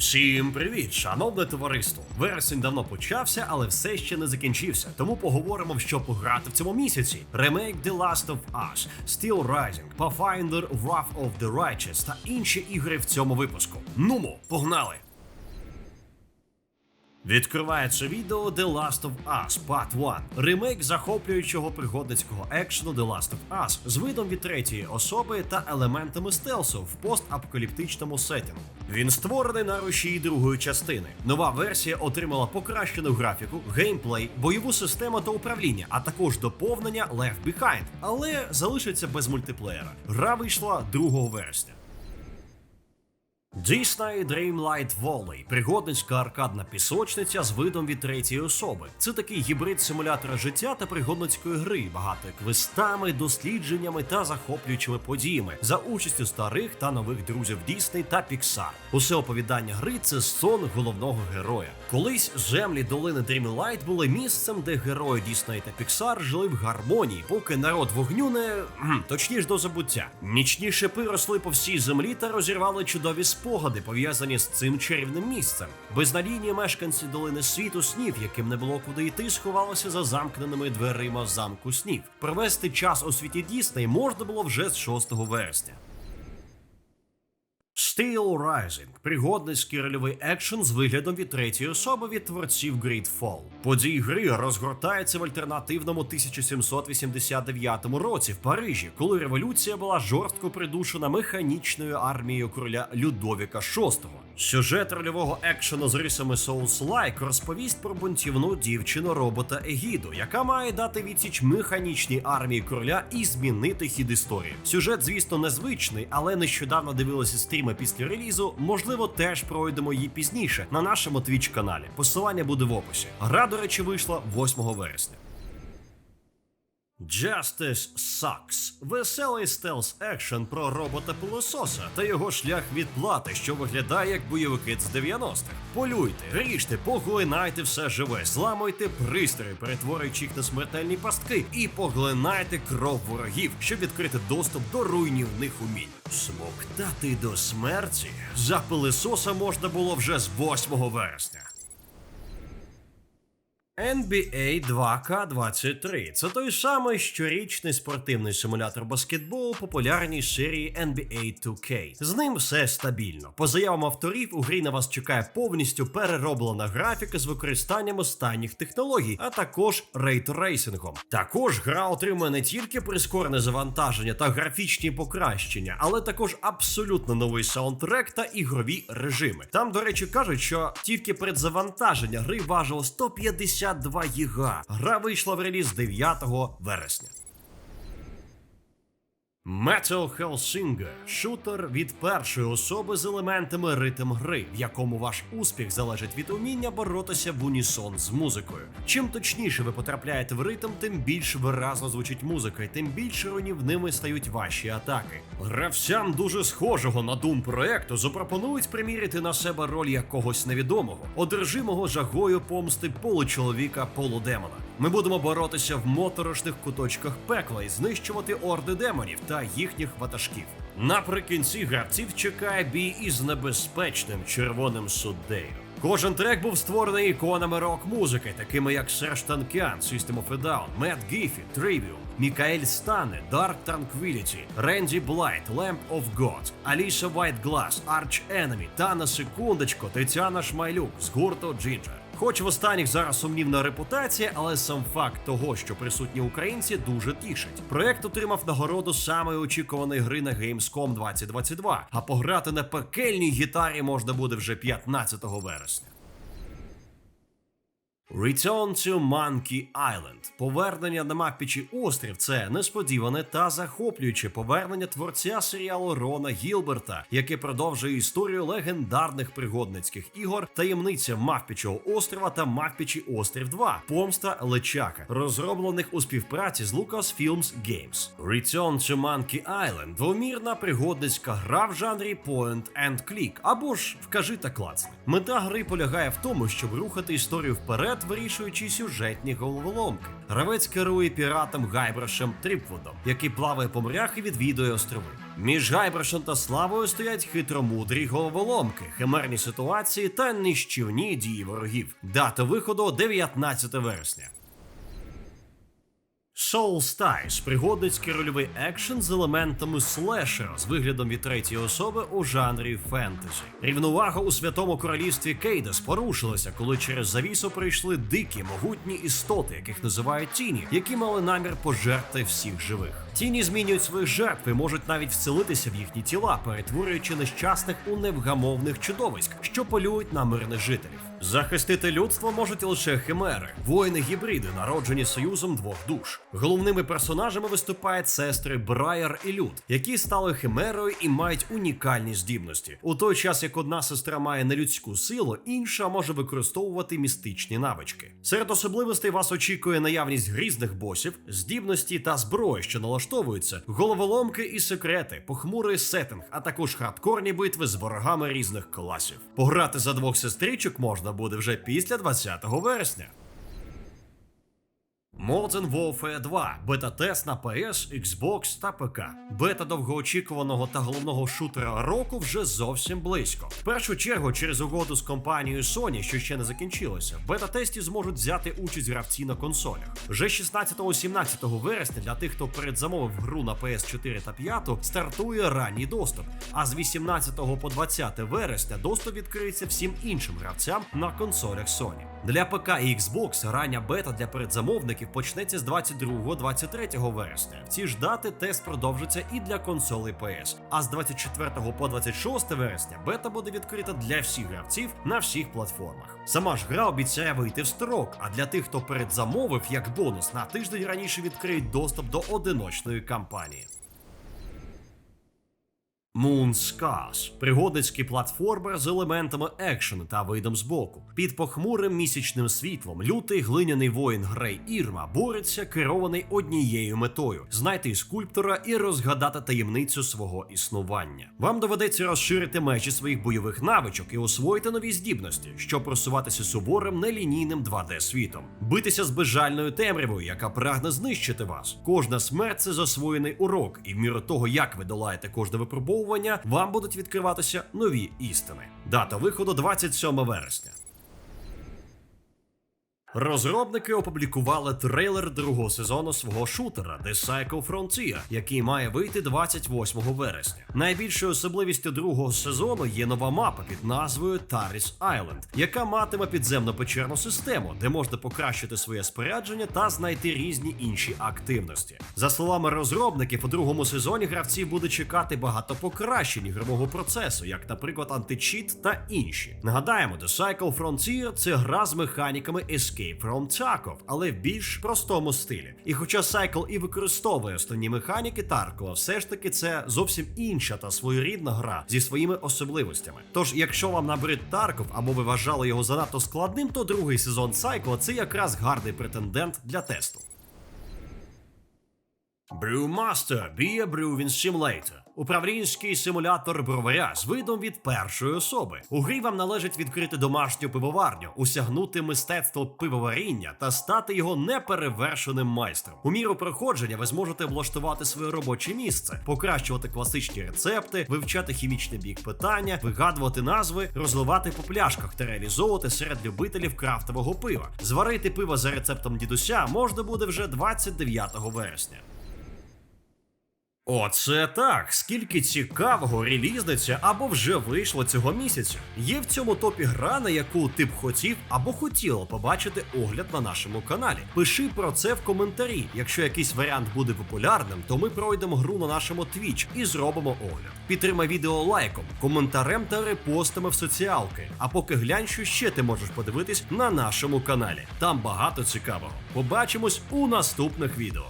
Всім привіт, шановне товариство! Вересень давно почався, але все ще не закінчився. Тому поговоримо, що пограти в цьому місяці: ремейк The Last of Us, Steel Rising, Pathfinder Wrath of the Righteous та інші ігри в цьому випуску. Нумо, погнали! Відкривається відео The Last of Us Part 1. Ремейк захоплюючого пригодницького екшену The Last of Us з видом від третьої особи та елементами стелсу в постапокаліптичному сеттингу. Він створений на рушії другої частини. Нова версія отримала покращену графіку, геймплей, бойову систему та управління, а також доповнення Left Behind, але залишиться без мультиплеєра. Гра вийшла 2 вересня. Disney Dreamlight Valley – пригодницька аркадна пісочниця з видом від третьої особи. Це такий гібрид симулятора життя та пригодницької гри, багатої квестами, дослідженнями та захоплюючими подіями за участю старих та нових друзів Disney та Pixar. Усе оповідання гри це сон головного героя. Колись землі долини Dreamlight були місцем, де герої Disney та Pixar жили в гармонії, поки народ вогню не точніше до забуття. Нічні шипи росли по всій землі та розірвали чудові спогади, пов'язані з цим чарівним місцем. Безнадійні мешканці долини світу снів, яким не було куди йти, сховалися за замкненими дверима замку снів. Провести час у світі Дісней можна було вже з 6 вересня. Steel Rising – пригодницький рольовий екшен з виглядом від третьої особи від творців Greedfall. Події гри розгортаються в альтернативному 1789 році в Парижі, коли революція була жорстко придушена механічною армією короля Людовіка VI. Сюжет рольового екшену з рисами Souls-like розповість про бунтівну дівчину робота Егіду, яка має дати відсіч механічній армії короля і змінити хід історії. Сюжет, звісно, незвичний, але нещодавно дивилися стріми після релізу. Можливо, теж пройдемо її пізніше на нашому Twitch каналі. Посилання буде в описі. Гра, до речі, вийшла 8 вересня. Justice Sucks – веселий стелс екшен про робота пилососа та його шлях відплати, що виглядає як бойовики з 90-х. Полюйте, ріжте, поглинайте все живе, зламуйте пристрої, перетворюючи їх на смертельні пастки, і поглинайте кров ворогів, щоб відкрити доступ до руйнівних умінь. Смоктати до смерті за пилососа можна було вже з 8 вересня. NBA 2K23 це той самий щорічний спортивний симулятор баскетболу популярній серії NBA 2K. З ним все стабільно. По заявам авторів, у грі на вас чекає повністю перероблена графіка з використанням останніх технологій, а також рейтрейсингом. Також гра отримує не тільки прискорене завантаження та графічні покращення, але також абсолютно новий саундтрек та ігрові режими. Там, до речі, кажуть, що тільки предзавантаження гри важило 150 52 гіга. Гра вийшла в реліз 9 вересня. Metal Hellsinger – шутер від першої особи з елементами ритм гри, в якому ваш успіх залежить від уміння боротися в унісон з музикою. Чим точніше ви потрапляєте в ритм, тим більш виразно звучить музика, і тим більш руйнівними стають ваші атаки. Гравцям дуже схожого на Doom проекту запропонують приміряти на себе роль якогось невідомого, одержимого жагою помсти получоловіка полудемона. Ми будемо боротися в моторошних куточках пекла і знищувати орди демонів та їхніх ватажків. Наприкінці гравців чекає бій із небезпечним червоним суддею. Кожен трек був створений іконами рок-музики, такими як Серж Танкян, System of a Down, Мет Гіфі, Trivium, Мікаель Стане, Dark Tranquility, Ренді Блайт, Lamp of God, Аліса Whiteglass, Arch Enemy та на секундочку Тетяна Шмайлюк з гурту Джинджер. Хоч в останніх зараз сумнівна репутація, але сам факт того, що присутні українці, дуже тішить. Проект отримав нагороду самої очікуваної гри на Gamescom 2022, а пограти на пекельній гітарі можна буде вже 15 вересня. Return to Monkey Island. Повернення на Макпічі острів це несподіване та захоплююче повернення творця серіалу Рона Гілберта, яке продовжує історію легендарних пригодницьких ігор, таємниця Мавпічого острова та Мавпічий острів 2, помста Лечака, розроблених у співпраці з Lucasfilms Games. Return to Monkey Island двомірна пригодницька гра в жанрі point and click, або ж вкажи та клацни. Мета гри полягає в тому, щоб рухати історію вперед перед вирішуючи сюжетні головоломки. Гравець керує піратом Гайброшем Тріпвудом, який плаває по морях і відвідує острови. Між Гайброшем та Славою стоять хитромудрі головоломки, химерні ситуації та нищівні дії ворогів. Дата виходу 19 вересня. Soul Styles – пригодницький рольовий екшен з елементами слешера з виглядом від третьої особи у жанрі фентезі. Рівновага у святому королівстві Кейдес порушилася, коли через завісу прийшли дикі, могутні істоти, яких називають тіні, які мали намір пожерти всіх живих. Тіні змінюють своїх жертв і можуть навіть вселитися в їхні тіла, перетворюючи нещасних у невгамовних чудовиськ, що полюють на мирних жителів. Захистити людство можуть лише химери, воїни-гібриди, народжені союзом двох душ. Головними персонажами виступають сестри Брайер і Люд, які стали химерою і мають унікальні здібності. У той час як одна сестра має нелюдську силу, інша може використовувати містичні навички. Серед особливостей вас очікує наявність грізних босів, здібності та зброї, що налаштовуються, головоломки і секрети, похмурий сеттинг, а також хардкорні битви з ворогами різних класів. Пограти за двох сестричок можна буде вже після 20 вересня. Modern Warfare 2 бета-тест на PS, Xbox та ПК. Бета довгоочікуваного та головного шутера року вже зовсім близько. В першу чергу, через угоду з компанією Sony, що ще не закінчилося, бета-тесті зможуть взяти участь гравці на консолях. Вже 16-17 вересня для тих, хто передзамовив гру на PS4 та 5, стартує ранній доступ. А з 18 по 20 вересня доступ відкриється всім іншим гравцям на консолях Sony. Для ПК і Xbox рання бета для передзамовників почнеться з 22-23 вересня. В ці ж дати тест продовжиться і для консолей PS. А з 24 по 26 вересня бета буде відкрита для всіх гравців на всіх платформах. Сама ж гра обіцяє вийти в строк, а для тих, хто передзамовив як бонус, на тиждень раніше відкриють доступ до одиночної кампанії. Moon пригодницький платформер з елементами екшену та видом збоку. Під похмурим місячним світлом лютий глиняний воїн Грей Ірма бореться, керований однією метою знайти скульптора і розгадати таємницю свого існування. Вам доведеться розширити межі своїх бойових навичок і освоїти нові здібності, щоб просуватися суворим нелінійним 2D світом, битися з безжальною темрявою, яка прагне знищити вас. Кожна смерть це засвоєний урок, і в міру того, як ви долаєте кожне випробовування, вам будуть відкриватися нові істини. Дата виходу 27 вересня. Розробники опублікували трейлер другого сезону свого шутера The Psycho Frontier, який має вийти 28 вересня. Найбільшою особливістю другого сезону є нова мапа під назвою Taris Island, яка матиме підземну печерну систему, де можна покращити своє спорядження та знайти різні інші активності. За словами розробників, у другому сезоні гравців буде чекати багато покращень ігрового процесу, як, наприклад, античіт та інші. Нагадаємо, The Cycle Frontier – це гра з механіками Escape from Tarkov, але в більш простому стилі. І хоча Cycle і використовує основні механіки Таркова, все ж таки це зовсім інша та своєрідна гра зі своїми особливостями. Тож, якщо вам набрид Тарков або ви вважали його занадто складним, то другий сезон Cycle – це якраз гарний претендент для тесту. Brewmaster Be a Brewing Simulator Управлінський симулятор броваря з видом від першої особи. У грі вам належить відкрити домашню пивоварню, усягнути мистецтво пивоваріння та стати його неперевершеним майстром. У міру проходження ви зможете облаштувати своє робоче місце, покращувати класичні рецепти, вивчати хімічний бік питання, вигадувати назви, розливати по пляшках та реалізовувати серед любителів крафтового пива. Зварити пиво за рецептом дідуся можна буде вже 29 вересня. Оце так. Скільки цікавого релізниця або вже вийшло цього місяця. Є в цьому топі гра, на яку ти б хотів або хотіла побачити огляд на нашому каналі. Пиши про це в коментарі. Якщо якийсь варіант буде популярним, то ми пройдемо гру на нашому Twitch і зробимо огляд. Підтримай відео лайком, коментарем та репостами в соціалки. А поки глянь, що ще ти можеш подивитись на нашому каналі. Там багато цікавого. Побачимось у наступних відео.